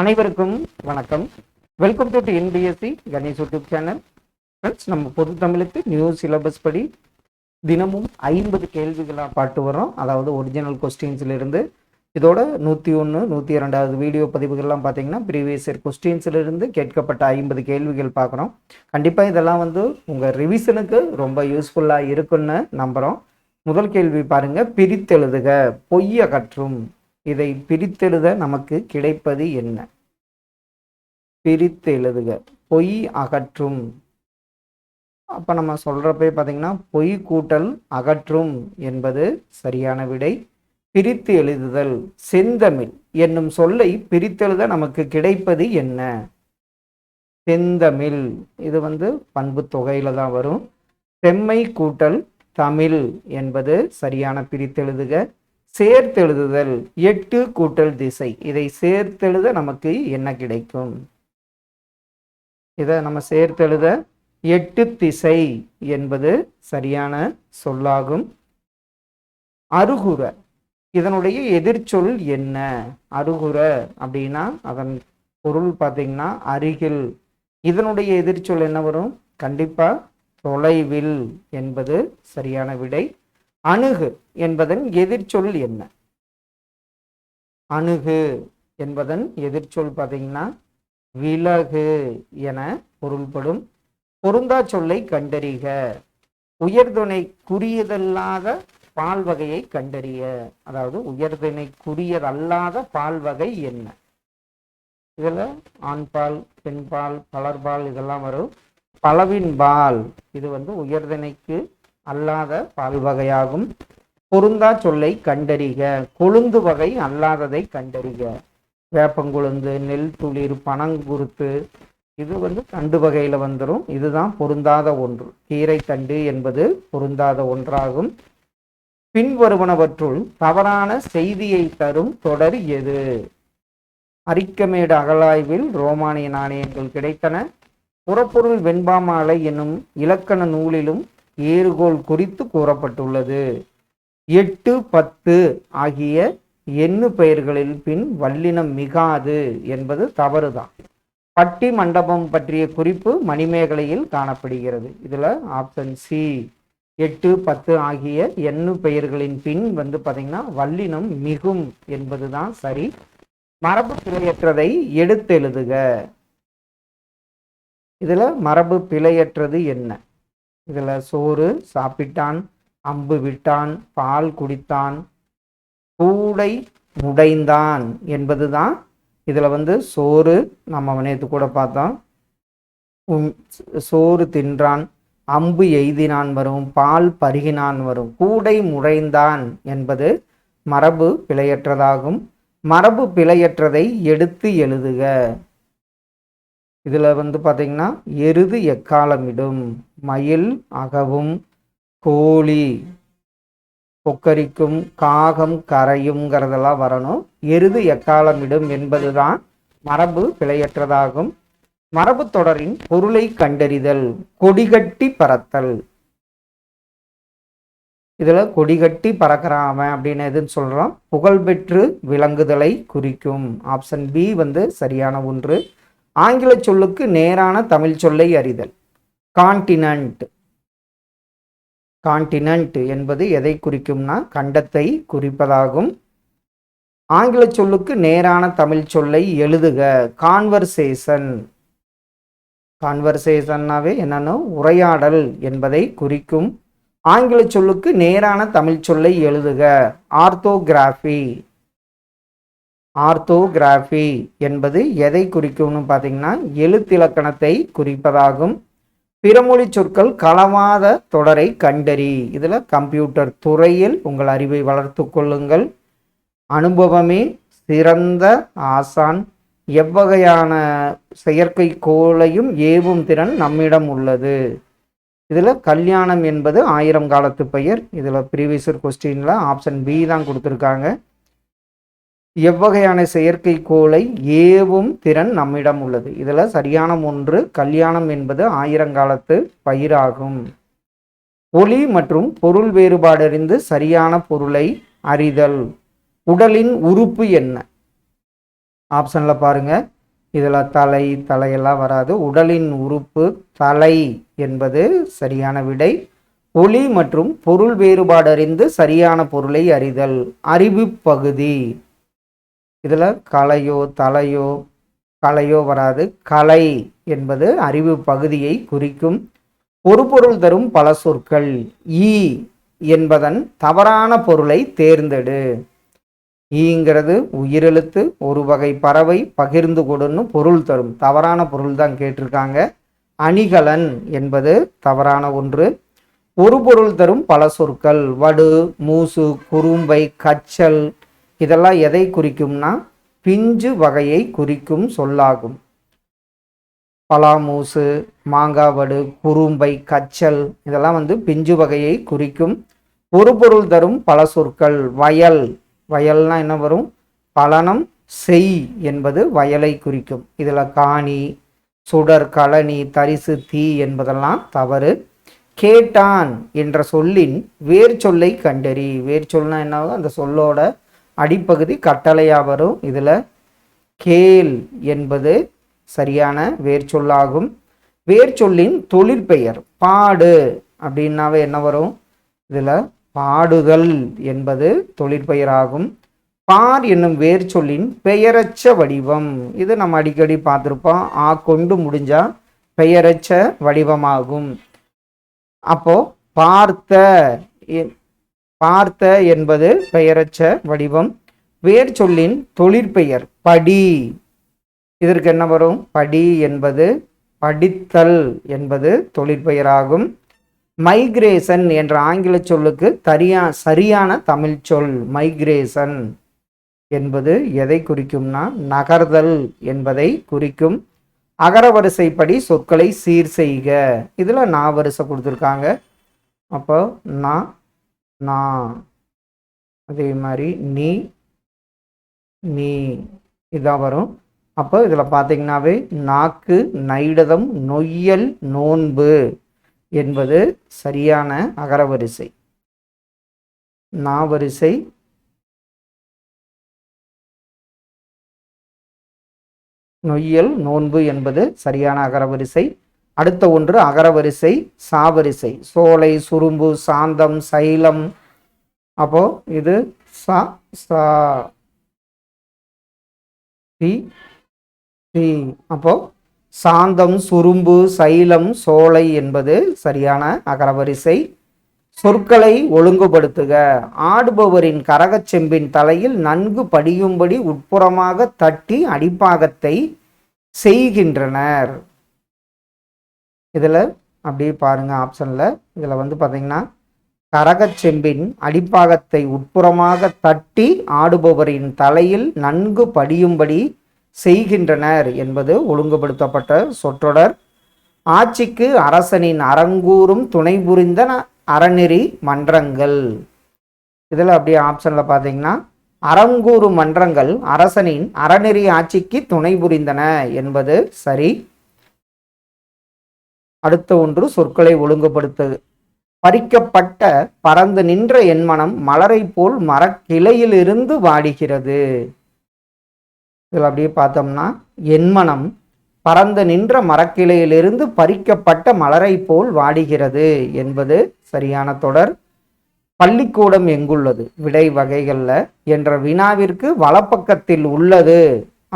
அனைவருக்கும் வணக்கம். Welcome to NPSC Ganesh YouTube channel friends நம்ம பொது தமிழுக்கு நியூ சிலபஸ் படி தினமும் ஐம்பது கேள்விகளாக பாட்டு வரோம் அதாவது ஒரிஜினல் கொஸ்டின்ஸ்லேருந்து இதோட நூற்றி ஒன்று நூற்றி இரண்டாவது வீடியோ பதிவுகள்லாம் பார்த்தீங்கன்னா ப்ரீவியஸ் இயர் கொஸ்டின்ஸ்லேருந்து கேட்கப்பட்ட ஐம்பது கேள்விகள் பார்க்குறோம் கண்டிப்பாக இதெல்லாம் வந்து உங்கள் ரிவிஷனுக்கு ரொம்ப யூஸ்ஃபுல்லாக இருக்குன்னு நம்புகிறோம் முதல் கேள்வி பாருங்கள் பிரித்தெழுதுக. பொய்யை கற்றும். இதை பிரித்தெழுத நமக்கு கிடைப்பது என்ன? பிரித்து எழுதுக பொய் அகற்றும். அப்போ நம்ம சொல்கிறப்ப பார்த்தீங்கன்னா பொய் கூட்டல் அகற்றும் என்பது சரியான விடை. பிரித்து எழுதுதல் செந்தமிழ் என்னும் சொல்லை பிரித்தெழுத நமக்கு கிடைப்பது என்ன? செந்தமிழ். இது வந்து பண்பு தொகையில் தான் வரும். செம்மை கூட்டல் தமிழ் என்பது சரியான பிரித்தெழுதுக. சேர்த்தெழுதுதல் எட்டு கூட்டல் திசை. இதை சேர்த்தெழுத நமக்கு என்ன கிடைக்கும்? இதை நம்ம சேர்த்தெழுத எட்டு திசை என்பது சரியான சொல்லாகும். அருகுற. இதனுடைய எதிர்ச்சொல் என்ன? அருகுற அப்படின்னா அதன் பொருள் பார்த்தீங்கன்னா அருகில். இதனுடைய எதிர்ச்சொல் என்ன வரும்? கண்டிப்பா தொலைவில் என்பது சரியான விடை. அணுகு என்பதன் எதிர்ச்சொல் என்ன? அணுகு என்பதன் எதிர்ச்சொல் பார்த்தீங்கன்னா விலகு என பொருள்படும் பொருந்தா சொல்லை கண்டறிக. உயர்துணை குறியதல்லாத பால் வகையை கண்டறிய. அதாவது உயர்திணைக்குரியதல்லாத பால் வகை என்ன? இதில் ஆண்பால் பெண்பால் பலர்பால் இதெல்லாம் வரும். பலவின் பால் இது வந்து உயர்திணைக்கு அல்லாத பால் வகையாகும் பொருந்தா சொல்லை கண்டறிக. கொழுந்து வகை அல்லாததை கண்டறிக. வேப்பங்குழுந்து நெல் துளிர் பனங்குருத்து இது வந்து தண்டு வகையில் வந்துடும் இதுதான் பொருந்தாத ஒன்று. கீரை தண்டு என்பது பொருந்தாத ஒன்றாகும். பின்வருவனவற்றுள் தவறான செய்தியை தரும் தொடர் எது? அரிக்கமேடு அகழாய்வில் ரோமானிய நாணயங்கள் கிடைத்தன. புறப்பொருள் வெண்பாமாலை என்னும் இலக்கண நூலிலும் ஏறுகோல் குறித்து கூறப்பட்டுள்ளது. எட்டு பத்து ஆகிய எண்ணு பெயர்களில் பின் வல்லினம் மிகாது என்பது தவறுதான். பட்டி மண்டபம் பற்றிய குறிப்பு மணிமேகலையில் காணப்படுகிறது. இதில் ஆப்ஷன் சி எட்டு பத்து ஆகிய எண்ணு பெயர்களின் பின் வந்து பார்த்திங்கன்னா வல்லினம் மிகும் என்பது தான் சரி. மரபு பிழையற்றதை எடுத்தெழுதுக. இதில் மரபு பிழையற்றது என்ன? இதில் சோறு சாப்பிட்டான் அம்பு விட்டான் பால் குடித்தான் கூடை முடைந்தான் என்பது தான் இதில் வந்து சோறு நம்ம நேற்று கூட பார்த்தோம். உம், சோறு தின்றான் அம்பு எய்தினான் வரும் பால் பருகினான் வரும் கூடை முடைந்தான் என்பது மரபு பிழையற்றதாகும். மரபு பிழையற்றதை எடுத்து எழுதுக. இதில் வந்து பார்த்திங்கன்னா எருது எக்காலமிடும். மயில் அகவும் கோழி கொக்கரிக்கும் காகம் கரையுங்கிறதெல்லாம் வரணும். எருது எக்காலமிடும் என்பதுதான் மரபு பிழையற்றதாகும். மரபு தொடரின் பொருளை கண்டறிதல் கொடிகட்டி பறத்தல். இதில் கொடிகட்டி பறக்கிறான் அவன் அப்படின்னு எதுன்னு சொல்கிறோம் புகழ்பெற்று விளங்குதலை குறிக்கும். ஆப்ஷன் பி வந்து சரியான ஒன்று. ஆங்கில சொல்லுக்கு நேரான தமிழ் சொல்லை அறிதல். கான்டினன்ட். கான்டினன்ட் என்பது எதை குறிக்கும்னா கண்டத்தை குறிப்பதாகும். ஆங்கில சொல்லுக்கு நேரான தமிழ் சொல்லை எழுதுக. கான்வர்சேஷன். கான்வர்சேஷன்னாவே என்னன்னா? உரையாடல் என்பதை குறிக்கும். ஆங்கில சொல்லுக்கு நேரான தமிழ் சொல்லை எழுதுக. ஆர்த்தோகிராஃபி. ஆர்த்தோகிராஃபி என்பது எதை குறிக்கும்னு பார்த்தீங்கன்னா எழுத்திலக்கணத்தை குறிப்பதாகும். பிறமொழி சொற்கள் களவாத தொடரை கண்டறி. இதில் கம்ப்யூட்டர் துறையில் உங்கள் அறிவை வளர்த்து கொள்ளுங்கள். அனுபவமே சிறந்த ஆசான். எவ்வகையான செயற்கைக்கோளையும் ஏவும் திறன் நம்மிடம் உள்ளது. இதில் கல்யாணம் என்பது ஆயிரம் காலத்து பெயர். இதில் ப்ரீவியஸர் கொஸ்டினில் ஆப்ஷன் பி தான் கொடுத்துருக்காங்க. எவ்வகையான செயற்கைக்கோளை ஏவும் திறன் நம்மிடம் உள்ளது. இதில் சரியான ஒன்று கல்யாணம் என்பது ஆயிரங்காலத்து பயிராகும். ஒளி மற்றும் பொருள் வேறுபாடறிந்து சரியான பொருளை அறிதல். உடலின் உறுப்பு என்ன? ஆப்ஷனில் பாருங்கள் இதில் தலை தலையெல்லாம் வராது. உடலின் உறுப்பு தலை என்பது சரியான விடை. ஒளி மற்றும் பொருள் வேறுபாடு அறிந்து சரியான பொருளை அறிதல். அறிவு பகுதி. இதில் கலையோ தலையோ கலையோ வராது. கலை என்பது அறிவு பகுதியை குறிக்கும் ஒரு பொருள் தரும் பல சொற்கள். ஈ என்பதன் தவறான பொருளை தேர்ந்தெடு. ஈங்கிறது உயிரெழுத்து ஒரு வகை பறவை பகிர்ந்து கொடுன்னு பொருள் தரும். தவறான பொருள் தான் கேட்டிருக்காங்க. அணிகலன் என்பது தவறான ஒன்று. ஒரு பொருள் தரும் பல சொற்கள். வடு மூசு குறும்பை கச்சல் இதெல்லாம் எதை குறிக்கும்னா பிஞ்சு வகையை குறிக்கும் சொல்லாகும். பலாமூசு மாங்காவடு குறும்பை கச்சல் இதெல்லாம் வந்து பிஞ்சு வகையை குறிக்கும். ஒரு பொருள் தரும் பல சொற்கள். வயல். வயல்னா என்ன வரும்? பலனம் செய் என்பது வயலை குறிக்கும். இதில் காணி சுடர் களனி தரிசு தீ என்பதெல்லாம் தவறு. கேட்டான் என்ற சொல்லின் வேர் சொல்லை கண்டறி. வேர் சொல்னா என்னவோ அந்த சொல்லோட அடிப்பகுதி கட்டளையாக வரும். இதில் கேல் என்பது சரியான வேர்ச்சொல்லாகும். வேர்ச்சொல்லின் தொழிற்பெயர் பாடு அப்படின்னாவே என்ன வரும்? இதில் பாடுதல் என்பது தொழிற்பெயராகும் பார் என்னும் வேர்ச்சொல்லின் பெயரச்ச வடிவம். இது நம்ம அடிக்கடி பார்த்துருப்போம். ஆ கொண்டு முடிஞ்சா பெயரச்ச வடிவமாகும். அப்போ பார்த்த எ- பார்த்த என்பது பெயரச்ச வடிவம். வேர் சொல்லின் தொழிற்பெயர் படி. இதற்கு என்ன வரும்? படி என்பது படித்தல் என்பது தொழிற்பெயராகும் மைக்ரேசன் என்ற ஆங்கில சொல்லுக்கு தரியா சரியான தமிழ் சொல் மைக்ரேசன் என்பது எதை குறிக்கும்னா நகர்தல் என்பதை குறிக்கும். அகரவரிசைப்படி சொற்களை சீர் செய்க. இதில் நான் வரிசை கொடுத்துருக்காங்க. அப்போ நான் நா அதே மாதிரி நீ நீ இதான் வரும். அப்போ இதில் பார்த்தீங்கன்னாவே நாக்கு நைடதம் நொய்யல் நோன்பு என்பது சரியான அகரவரிசை. நாவரிசை நொய்யல் நோன்பு என்பது சரியான அகரவரிசை. அடுத்த ஒன்று அகரவரிசை சாவரிசை. சோலை சுரும்பு சாந்தம் சைலம். அப்போ இது சா சா தி தி. அப்போ சாந்தம் சுரும்பு சைலம் சோலை என்பது சரியான அகரவரிசை. சொற்களை ஒழுங்குபடுத்துக. ஆடுபவரின் கரகச் செம்பின் தலையில் நன்கு படியும்படி உட்புறமாக தட்டி அடிப்பாகத்தை செய்கின்றனர். இதில் அப்படியே பாருங்கள் ஆப்ஷனில் இதில் வந்து பார்த்தீங்கன்னா கரகச் செம்பின் அடிப்பாகத்தை உட்புறமாக தட்டி ஆடுபவரின் தலையில் நன்கு படியும்படி செய்கின்றனர் என்பது ஒழுங்குபடுத்தப்பட்ட சொற்றொடர். ஆட்சிக்கு அரசனின் அரங்கூறும் துணை புரிந்த அறநெறி மன்றங்கள். இதில் அப்படியே ஆப்ஷனில் பார்த்தீங்கன்னா அரங்கூறு மன்றங்கள் அரசனின் அறநெறி ஆட்சிக்கு துணை புரிந்தன என்பது சரி. அடுத்த ஒன்று சொற்களை ஒழுங்குபடுத்து பறிக்கப்பட்ட பறந்து நின்ற எண்மனம் மலரை போல் மரக்கிளையிலிருந்து வாடுகிறது. இதில் அப்படியே பார்த்தோம்னா என்மனம் பறந்து நின்ற மரக்கிளையிலிருந்து பறிக்கப்பட்ட மலரை போல் வாடுகிறது என்பது சரியான தொடர். பள்ளிக்கூடம் எங்குள்ளது? விடை வகைகளில். என்ற வினாவிற்கு வலப்பக்கத்தில் உள்ளது.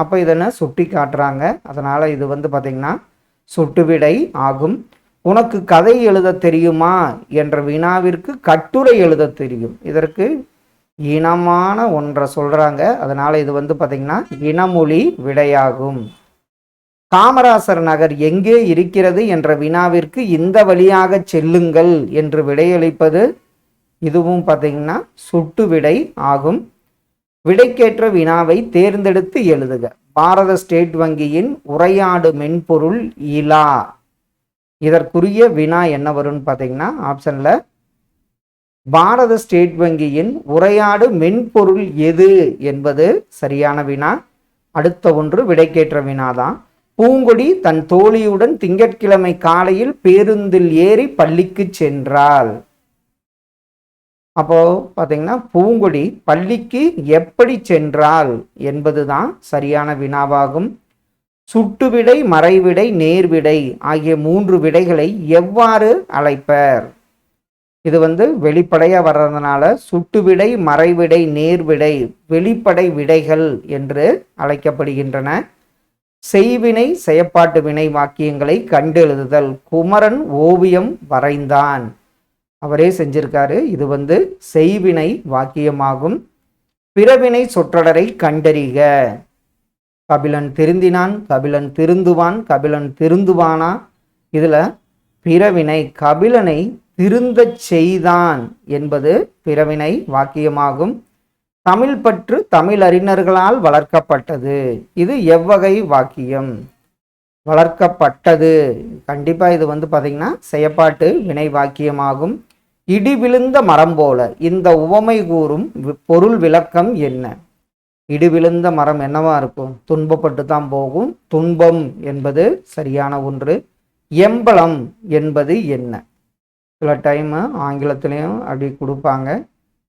அப்போ இதனை சுட்டி காட்டுறாங்க அதனால் இது வந்து பார்த்திங்கன்னா சுட்டுவிடை ஆகும். உனக்கு கதை எழுத தெரியுமா? என்ற வினாவிற்கு கட்டுரை எழுத தெரியும். இதற்கு இனமான ஒன்றை சொல்கிறாங்க அதனால் இது வந்து பார்த்திங்கன்னா இனமொழி விடையாகும். காமராசர் நகர் எங்கே இருக்கிறது என்ற வினாவிற்கு இந்த வழியாக செல்லுங்கள் என்று விடையளிப்பது இதுவும் பார்த்தீங்கன்னா சுட்டு விடை ஆகும். விடைக்கேற்ற வினாவை தேர்ந்தெடுத்து எழுதுக. பாரத ஸ்டேட் வங்கியின் உரையாடு மென்பொருள் இலா. இதற்குரிய வினா என்ன வரும்னு பார்த்தீங்கன்னா ஆப்ஷனில் பாரத ஸ்டேட் வங்கியின் உரையாடு மென்பொருள் எது என்பது சரியான வினா. அடுத்த ஒன்று விடைக்கேற்ற வினாதான். பூங்கொடி தன் தோழியுடன் திங்கட்கிழமை காலையில் பேருந்தில் ஏறி பள்ளிக்கு சென்றாள். அப்போது பார்த்தீங்கன்னா பூங்கொடி பள்ளிக்கு எப்படி சென்றால் என்பதுதான் சரியான வினாவாகும். சுட்டுவிடை மறைவிடை நேர்விடை ஆகிய மூன்று விடைகளை எவ்வாறு அழைப்பர்? இது வந்து வெளிப்படையாக வர்றதுனால சுட்டுவிடை மறைவிடை நேர்விடை வெளிப்படை விடைகள் என்று அழைக்கப்படுகின்றன. செய்வினை செயப்பாட்டு வினை வாக்கியங்களை கண்டெழுதுதல். குமரன் ஓவியம் வரைந்தான். அவரே செஞ்சிருக்காரு. இது வந்து செய்வினை வாக்கியமாகும். பிறவினை சொற்றொடரை கண்டறிக. கபிலன் திருந்தினான் கபிலன் திருந்துவான் கபிலன் திருந்துவானா? இதில் பிறவினை கபிலனை திருந்தச் செய்தான் என்பது பிறவினை வாக்கியமாகும். தமிழ் பற்று தமிழ் அறிஞர்களால் வளர்க்கப்பட்டது. இது எவ்வகை வாக்கியம். வளர்க்கப்பட்டது. கண்டிப்பாக இது வந்து பார்த்திங்கன்னா செயப்பாட்டு வினை வாக்கியமாகும். இடி விழுந்த மரம் போல. இந்த உவமை கூறும் பொருள் விளக்கம் என்ன? இடி விழுந்த மரம் என்னவா இருக்கும்? துன்பப்பட்டு தான் போகும். துன்பம் என்பது சரியான ஒன்று. எம்பளம் என்பது என்ன? சில டைம் ஆங்கிலத்திலையும் அப்படி கொடுப்பாங்க.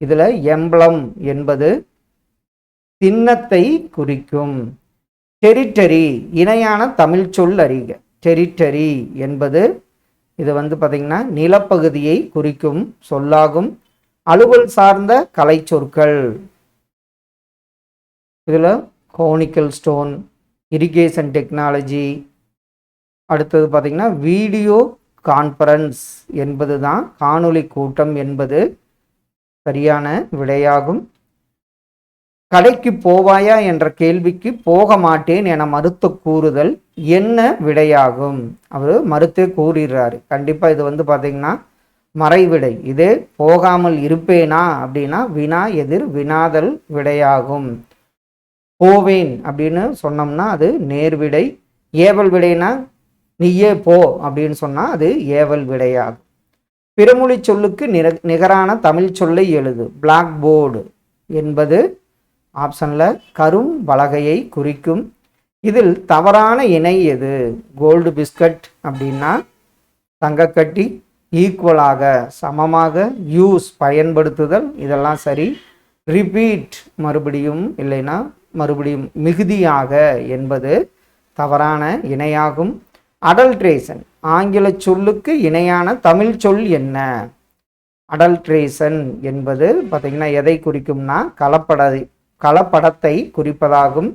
இதில் எம்பளம் என்பது சின்னத்தை குறிக்கும். டெரிட்டரி இணையான தமிழ் சொல் அறிக. டெரிட்டரி என்பது இது வந்து பார்த்திங்கன்னா நிலப்பகுதியை குறிக்கும் சொல்லாகும். அலுவல் சார்ந்த கலை சொற்கள். இதில் கோனிக்கல் ஸ்டோன் இரிகேஷன் டெக்னாலஜி அடுத்தது பார்த்திங்கன்னா வீடியோ கான்ஃபரன்ஸ் என்பது தான் காணொளி கூட்டம் என்பது சரியான விடையாகும். கடைக்கு போவாயா என்ற கேள்விக்கு போக மாட்டேன் என மறுத்து கூறுதல் என்ன விடையாகும்? அவர் மறுத்தே கூறிடுறாரு. கண்டிப்பாக இது வந்து பார்த்தீங்கன்னா மறைவிடை. இது போகாமல் இருப்பேனா அப்படின்னா வினா எதிர் வினாதல் விடையாகும். போவேன் அப்படின்னு சொன்னோம்னா அது நேர்விடை. ஏவல் விடைனா நீயே போ அப்படின்னு சொன்னால் அது ஏவல் விடையாகும். பிறமொழி சொல்லுக்கு நிக நிகரான தமிழ் சொல்லை எழுது. பிளாக் போர்டு என்பது ஆப்ஷனில் கரும் பலகையை குறிக்கும். இதில் தவறான இணை எது? கோல்டு பிஸ்கட் அப்படின்னா தங்கக்கட்டி ஈக்குவலாக சமமாக யூஸ் பயன்படுத்துதல் இதெல்லாம் சரி. ரிப்பீட் மறுபடியும் இல்லைன்னா மறுபடியும் மிகுதியாக என்பது தவறான இணையாகும். அடல்ட்ரேஷன் ஆங்கில சொல்லுக்கு இணையான தமிழ் சொல் என்ன? அடல்ட்ரேஷன் என்பது பார்த்திங்கன்னா எதை குறிக்கும்னா கலப்படை கலப்படத்தை குறிப்பதாகும்.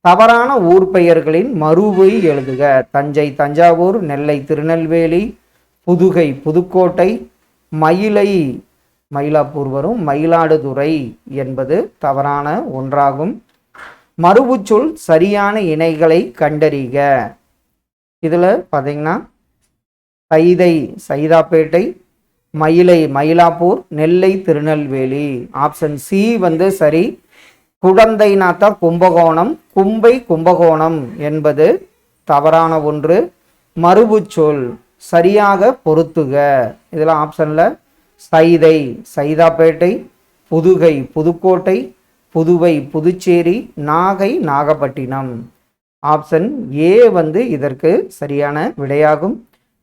தவறான ஊர் பெயர்களின் மறுவை எழுதுக. தஞ்சை தஞ்சாவூர் நெல்லை திருநெல்வேலி புதுகை புதுக்கோட்டை மயிலை மயிலாப்பூர் வரும். மயிலாடுதுறை என்பது தவறான ஒன்றாகும். மறுவுச்சொல் சரியான இணைகளை கண்டறிக. இதில் பார்த்தீங்கன்னா சைதை சைதாப்பேட்டை மயிலை மயிலாப்பூர் நெல்லை திருநெல்வேலி. ஆப்ஷன் சி வந்து சரி. குழந்தைனாத்தா கும்பகோணம் கும்பை கும்பகோணம் என்பது தவறான ஒன்று. மறுபுச்சொல் சரியாக பொருத்துக. இதில் ஆப்ஷனில் சைதை சைதாப்பேட்டை புதுகை புதுக்கோட்டை புதுவை புதுச்சேரி நாகை நாகப்பட்டினம். ஆப்ஷன் ஏ வந்து இதற்கு சரியான விடையாகும்.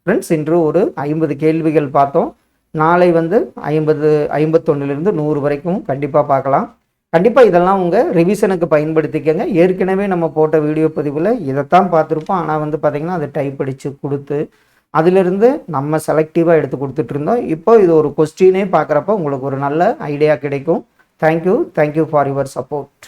ஃப்ரெண்ட்ஸ் இன்று ஒரு ஐம்பது கேள்விகள் பார்த்தோம். நாளை வந்து ஐம்பது ஐம்பத்தொன்னுலேருந்து நூறு வரைக்கும் கண்டிப்பாக பார்க்கலாம். கண்டிப்பாக இதெல்லாம் உங்கள் ரிவிஷனுக்கு பயன்படுத்திக்கங்க. ஏற்கனவே நம்ம போட்ட வீடியோ பதிவில் இதைத்தான் பார்த்துருப்போம். ஆனால் வந்து பார்த்திங்கன்னா அதை டைப் அடித்து கொடுத்து அதிலிருந்து நம்ம செலக்டிவாக எடுத்து கொடுத்துட்டு இருந்தோம். இப்போ இது ஒரு கொஸ்டினே பார்க்குறப்ப உங்களுக்கு ஒரு நல்ல ஐடியா கிடைக்கும். Thank you thank you for your support